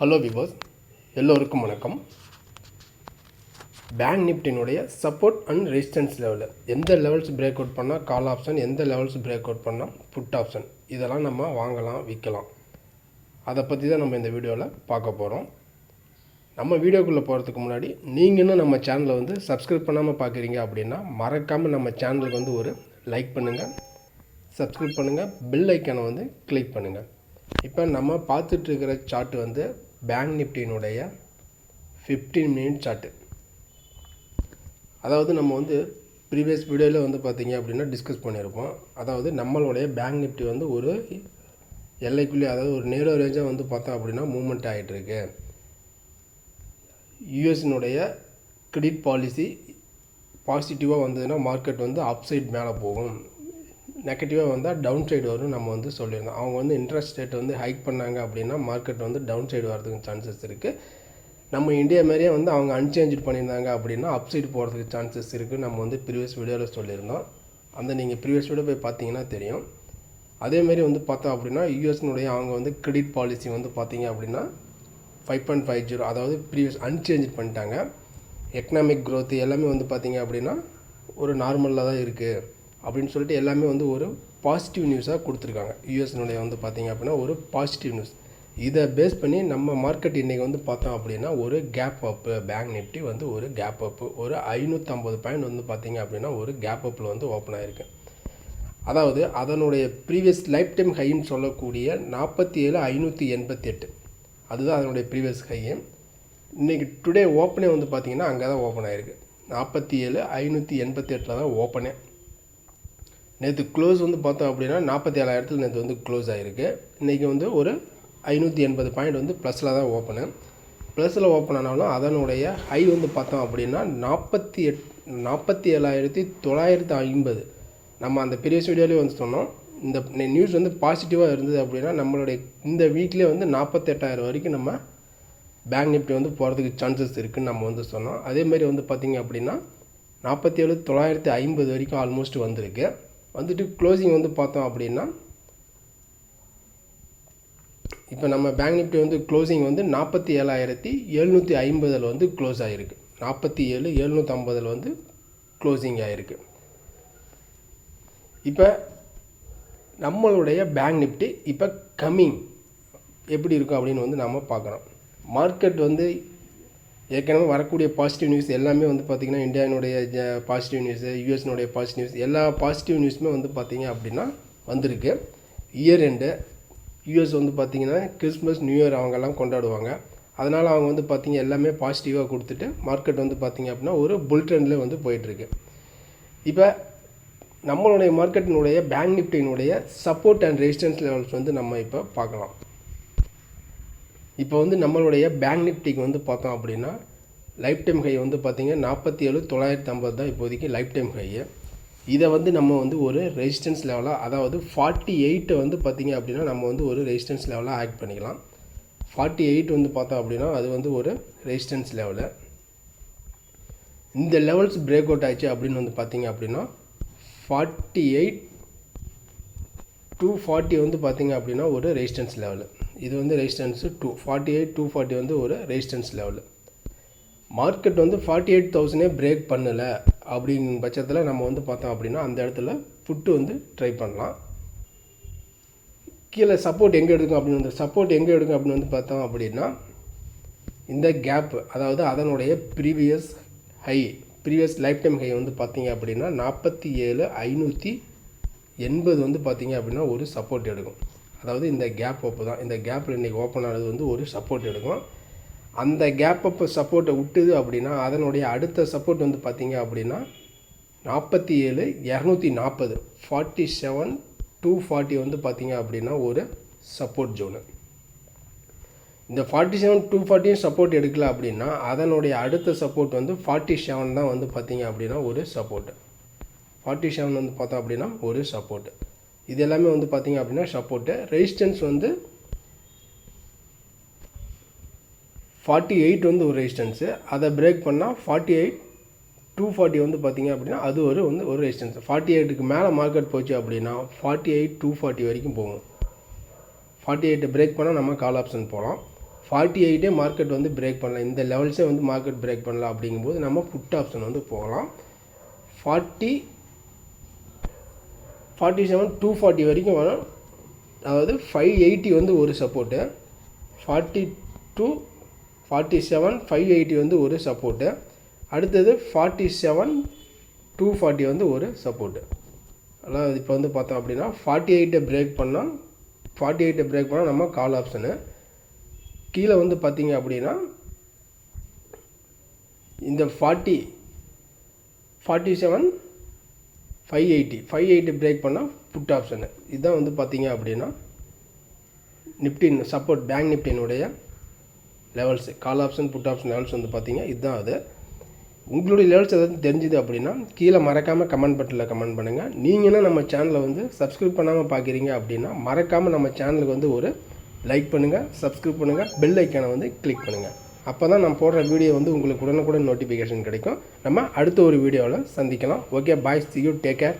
Hello viewers எல்லோருக்கும் வணக்கம். Bank நிஃப்டினுடைய சப்போர்ட் அண்ட் ரெசிஸ்டன்ஸ் லெவலில் எந்த லெவல்ஸ் பிரேக் அவுட் பண்ணால் கால் ஆப்ஷன் எந்த லெவல்ஸ் பிரேக் அவுட் பண்ணால் புட் ஆப்ஷன் இதெல்லாம் நம்ம வாங்கலாம் விற்கலாம். அதை பற்றி தான் நம்ம இந்த வீடியோவில் பார்க்க போகிறோம் நம்ம வீடியோக்குள்ளே போகிறதுக்கு முன்னாடி நீங்கள் இன்னும் நம்ம சேனலை வந்து சப்ஸ்கிரைப் பண்ணாமல் பார்க்குறீங்க அப்படின்னா மறக்காமல் நம்ம சேனலுக்கு வந்து ஒரு லைக் பண்ணுங்கள் சப்ஸ்கிரைப் பண்ணுங்கள் பெல் ஐக்கானை வந்து கிளிக் பண்ணுங்கள் இப்போ நம்ம பார்த்துட்ருக்கிற சார்ட் வந்து பேங்க் நிஃப்டியினுடைய ஃபிஃப்டீன் மினிட் சார்ட்டு அதாவது நம்ம வந்து ப்ரீவியஸ் வீடியோவில் வந்து பார்த்தீங்க அப்படின்னா டிஸ்கஸ் பண்ணியிருப்போம். அதாவது நம்மளுடைய பேங்க் நிஃப்டி வந்து ஒரு எல்லைக்குள்ளே அதாவது ஒரு நேரோ ரேஞ்சாக வந்து பார்த்தோம் அப்படின்னா மூமெண்ட் ஆகிட்டுருக்கு யூஎஸ்னுடைய கிரெடிட் பாலிசி பாசிட்டிவாக வந்ததுன்னா மார்க்கெட் வந்து அப்சைட் மேலே போகும். நெகட்டிவாக வந்தால் டவுன் சைடு வரும் நம்ம வந்து சொல்லியிருந்தோம். அவங்க வந்து இன்ட்ரெஸ்ட் ரேட் வந்து ஹைக் பண்ணாங்க அப்படின்னா மார்க்கெட் வந்து டவுன் சைடு வரதுக்கு சான்சஸ் இருக்குது நம்ம இந்தியா மாதிரியே வந்து அவங்க அன்சேஞ்ச் பண்ணியிருந்தாங்க அப்படின்னா அப் சைடு போகிறதுக்கு சான்சஸ் இருக்குது நம்ம வந்து ப்ரீவியஸ் வீடியோவில் சொல்லியிருந்தோம். அந்த நீங்கள் ப்ரீவியஸ் வீடியோ போய் பார்த்தீங்கன்னா தெரியும். அதேமாரி வந்து பார்த்தோம் அப்படின்னா யூஎஸ்னுடைய அவங்க வந்து கிரெடிட் பாலிசி வந்து பார்த்தீங்க அப்படின்னா ஃபைவ் பாயிண்ட் ஃபைவ் ஜீரோ அதாவது ப்ரீவியஸ் அன்சேஞ்ச் பண்ணிட்டாங்க. எக்கனாமிக் க்ரோத்து எல்லாமே வந்து பார்த்தீங்க அப்படின்னா ஒரு நார்மலாக தான் இருக்குது அப்படின்னு சொல்லிட்டு எல்லாமே வந்து ஒரு பாசிட்டிவ் நியூஸாக கொடுத்துருக்காங்க. யூஎஸ்னுடைய வந்து பார்த்திங்க அப்படின்னா ஒரு பாசிட்டிவ் நியூஸ் இதை பேஸ் பண்ணி நம்ம மார்க்கெட் இன்றைக்கி வந்து பார்த்தோம் அப்படின்னா ஒரு கேப் அப்பு பேங்க் நிஃப்டி வந்து ஒரு கேப் அப்பு ஒரு ஐநூற்றம்பது பாயிண்ட் வந்து பார்த்தீங்க அப்படின்னா ஒரு கேப் அப்பில் வந்து ஓப்பன் ஆகிருக்கு அதாவது அதனுடைய ப்ரீவியஸ் லைஃப் டைம் ஹைன்னு சொல்லக்கூடிய நாற்பத்தி ஏழு ஐநூற்றி எண்பத்தி எட்டு அதுதான் அதனுடைய ப்ரீவியஸ் ஹையு இன்றைக்கி டுடே ஓப்பனே வந்து பார்த்திங்கன்னா அங்கே தான் ஓப்பன் ஆகிருக்கு நாற்பத்தி ஏழு ஐநூற்றி எண்பத்தி எட்டில் தான் ஓப்பனே நேற்று க்ளோஸ் வந்து பார்த்தோம் அப்படின்னா நாற்பத்தி ஏழாயிரத்தில் நேற்று வந்து க்ளோஸ் ஆகிருக்கு இன்றைக்கி வந்து ஒரு ஐநூற்றி எண்பது பாயிண்ட் வந்து ப்ளஸில் தான் ஓப்பனு ப்ளஸில் ஓப்பன் ஆனாலும் அதனுடைய ஹை வந்து பார்த்தோம் அப்படின்னா நாற்பத்தி எட் நாற்பத்தி ஏழாயிரத்தி தொள்ளாயிரத்தி ஐம்பது. நம்ம அந்த ப்ரீவியஸ் வீடியோலேயே வந்து சொன்னோம். இந்த நியூஸ் வந்து பாசிட்டிவாக இருந்தது அப்படின்னா நம்மளுடைய இந்த வீக்லேயே வந்து நாற்பத்தெட்டாயிரம் வரைக்கும் நம்ம பேங்க் நிஃப்டி வந்து போகிறதுக்கு சான்சஸ் இருக்குதுன்னு நம்ம வந்து சொன்னோம். அதேமாதிரி வந்து பார்த்திங்க அப்படின்னா நாற்பத்தி ஏழு தொள்ளாயிரத்தி ஐம்பது வரைக்கும் ஆல்மோஸ்ட் வந்திருக்கு. வந்துட்டு க்ளோசிங் வந்து பார்த்தோம் அப்படின்னா இப்போ நம்ம பேங்க் நிஃப்டி வந்து க்ளோசிங் வந்து நாற்பத்தி ஏழாயிரத்தி எழுநூற்றி ஐம்பதில் வந்து க்ளோஸ் ஆகிருக்கு நாற்பத்தி ஏழு எழுநூற்றம்பதில் வந்து க்ளோசிங் ஆகிருக்கு இப்போ நம்மளுடைய பேங்க் நிஃப்டி இப்போ கம்மிங் எப்படி இருக்கும் அப்படின்னு வந்து நம்ம பார்க்குறோம். மார்க்கெட் வந்து ஏற்கனவே வரக்கூடிய பாசிட்டிவ் நியூஸ் எல்லாமே வந்து பார்த்திங்கன்னா இந்தியாவினுடைய பாசிட்டிவ் நியூஸு யூஎஸ்னுடைய பாசிட்டிவ் நியூஸ் எல்லா பாசிட்டிவ் நியூஸுமே வந்து பார்த்திங்க அப்படின்னா வந்திருக்கு. இயர் எண்டு யூஎஸ் வந்து பார்த்திங்கன்னா கிறிஸ்மஸ் நியூ இயர் அவங்கெல்லாம் கொண்டாடுவாங்க. அதனால் அவங்க வந்து பார்த்திங்க எல்லாமே பாசிட்டிவாக கொடுத்துட்டு மார்க்கெட் வந்து பார்த்திங்க அப்படின்னா ஒரு புல் ட்ரெண்டில் வந்து போயிட்டுருக்கு. இப்போ நம்மளுடைய மார்க்கெட்டினுடைய பேங்க் நிஃப்டியினுடைய சப்போர்ட் அண்ட் ரெசிஸ்டன்ஸ் லெவல்ஸ் வந்து நம்ம இப்போ பார்க்கலாம். இப்போ வந்து நம்மளுடைய பேங்க் நிஃப்டிக்கு வந்து பார்த்தோம் அப்படின்னா லைஃப் டைம் ஹை வந்து பார்த்திங்கன்னா நாற்பத்தி ஏழு தொள்ளாயிரத்தி ஐம்பது தான் இப்போதைக்கு லைஃப் டைம் ஹையை இதை வந்து நம்ம வந்து ஒரு ரெசிஸ்டன்ஸ் லெவலாக அதாவது ஃபார்ட்டி எயிட்டை வந்து பார்த்திங்க அப்படின்னா நம்ம வந்து ஒரு ரெசிஸ்டன்ஸ் லெவலாக ஆக்ட் பண்ணிக்கலாம். ஃபார்ட்டி எயிட் வந்து பார்த்தோம் அப்படின்னா அது வந்து ஒரு ரெசிஸ்டன்ஸ் லெவலு இந்த லெவல்ஸ் பிரேக் அவுட் ஆச்சு அப்படின்னு வந்து பார்த்திங்க அப்படின்னா ஃபார்ட்டி எயிட் டூ ஃபார்ட்டி வந்து பார்த்திங்க அப்படின்னா ஒரு ரெசிஸ்டன்ஸ் லெவலு இது வந்து resistance two forty eight two forty வந்து ஒரு ரெசிஸ்டன்ஸ் லெவலு மார்க்கெட் வந்து ஃபார்ட்டி எயிட் தௌசண்டே பிரேக் பண்ணலை அப்படிங்கிற பட்சத்தில் நம்ம வந்து பார்த்தோம் அப்படின்னா அந்த இடத்துல புட்டு வந்து ட்ரை பண்ணலாம். கீழே சப்போர்ட் எங்கே எடுக்கும் அப்படின்னு வந்து சப்போர்ட் எங்கே எடுக்கும் அப்படின்னு வந்து பார்த்தோம் அப்படின்னா இந்த கேப்பு அதாவது அதனுடைய previous high previous lifetime high வந்து பார்த்தீங்க அப்படின்னா நாற்பத்தி ஏழு ஐநூற்றி எண்பது வந்து பார்த்தீங்க அப்படின்னா ஒரு சப்போர்ட் எடுக்கும். அதாவது இந்த கேப் அப்பு தான். இந்த கேப்பில் இன்றைக்கி ஓப்பன் ஆனது வந்து ஒரு சப்போர்ட் எடுக்கும். அந்த கேப் அப்பு சப்போர்ட்டை விட்டுது அப்படின்னா அதனுடைய அடுத்த சப்போர்ட் வந்து பார்த்திங்க அப்படின்னா நாற்பத்தி ஏழு இரநூத்தி நாற்பது ஃபார்ட்டி செவன் டூ ஃபார்ட்டி வந்து பார்த்திங்க அப்படின்னா ஒரு சப்போர்ட் ஜோனு இந்த ஃபார்ட்டி செவன் டூ ஃபார்ட்டியும் சப்போர்ட் எடுக்கல அப்படின்னா அதனுடைய அடுத்த சப்போர்ட் வந்து ஃபார்ட்டி செவன் தான் வந்து பார்த்திங்க அப்படின்னா ஒரு சப்போர்ட்டு ஃபார்ட்டி செவன் வந்து பார்த்தோம் அப்படின்னா ஒரு சப்போர்ட்டு இது எல்லாமே வந்து பார்த்திங்க அப்படின்னா சப்போர்ட்டு ரெசிஸ்டன்ஸ் வந்து ஃபார்ட்டி எயிட் வந்து ஒரு ரெசிஸ்டன்ஸு அதை பிரேக் பண்ணால் ஃபார்ட்டி எயிட் டூ ஃபார்ட்டி வந்து பார்த்திங்க அப்படின்னா அது ஒரு வந்து ஒரு ரெசிஸ்டன்ஸ் ஃபார்ட்டி எயிட்டுக்கு மேலே மார்க்கெட் போச்சு அப்படின்னா ஃபார்ட்டி எயிட் டூ ஃபார்ட்டி வரைக்கும் போகும். ஃபார்ட்டி எயிட்டை பிரேக் பண்ணால் நம்ம கால் ஆப்ஷன் போகலாம் ஃபார்ட்டி எயிட்டே மார்க்கெட் வந்து பிரேக் பண்ணலாம். இந்த லெவல்ஸே வந்து மார்க்கெட் பிரேக் பண்ணலாம் அப்படிங்கும்போது நம்ம புட் ஆப்ஷன் வந்து போகலாம். Forty forty seven two forty வரைக்கும் வரும். அதாவது ஃபைவ் எயிட்டி வந்து ஒரு support forty two forty seven five eighty வந்து ஒரு சப்போர்ட்டு அடுத்தது ஃபார்ட்டி செவன் டூ ஃபார்ட்டி வந்து ஒரு சப்போர்ட்டு அதாவது இப்போ வந்து பார்த்தோம் அப்படின்னா ஃபார்ட்டி எயிட்டை பிரேக் பண்ணால் ஃபார்ட்டி எயிட்டை பிரேக் பண்ணால் நம்ம கால் ஆப்ஷனு கீழே வந்து பார்த்தீங்க அப்படின்னா இந்த forty forty seven five eighty five eighty break பண்ணால் புட் ஆப்ஷனு இதுதான் வந்து பார்த்தீங்க அப்படின்னா நிப்டின் support bank நிப்டினுடைய levels call option put option levels வந்து பார்த்தீங்க இதுதான் அது. உங்களுடைய லெவல்ஸ் எதாவது தெரிஞ்சுது அப்படின்னா கீழே மறக்காமல் கமெண்ட் பட்டனில் கமெண்ட் பண்ணுங்கள் நீங்களும் நம்ம சேனலை வந்து சப்ஸ்கிரைப் பண்ணாமல் பார்க்குறீங்க அப்படின்னா மறக்காமல் நம்ம சேனலுக்கு வந்து ஒரு லைக் பண்ணுங்கள் சப்ஸ்கிரைப் பண்ணுங்கள் பெல் ஐக்கானை வந்து கிளிக் பண்ணுங்கள் அப்போ தான் நான் போடுற வீடியோ வந்து உங்களுக்கு உடனுக்குடன் நோட்டிஃபிகேஷன் கிடைக்கும். நம்ம அடுத்த ஒரு வீடியோவில் சந்திக்கலாம். Okay bye see you take care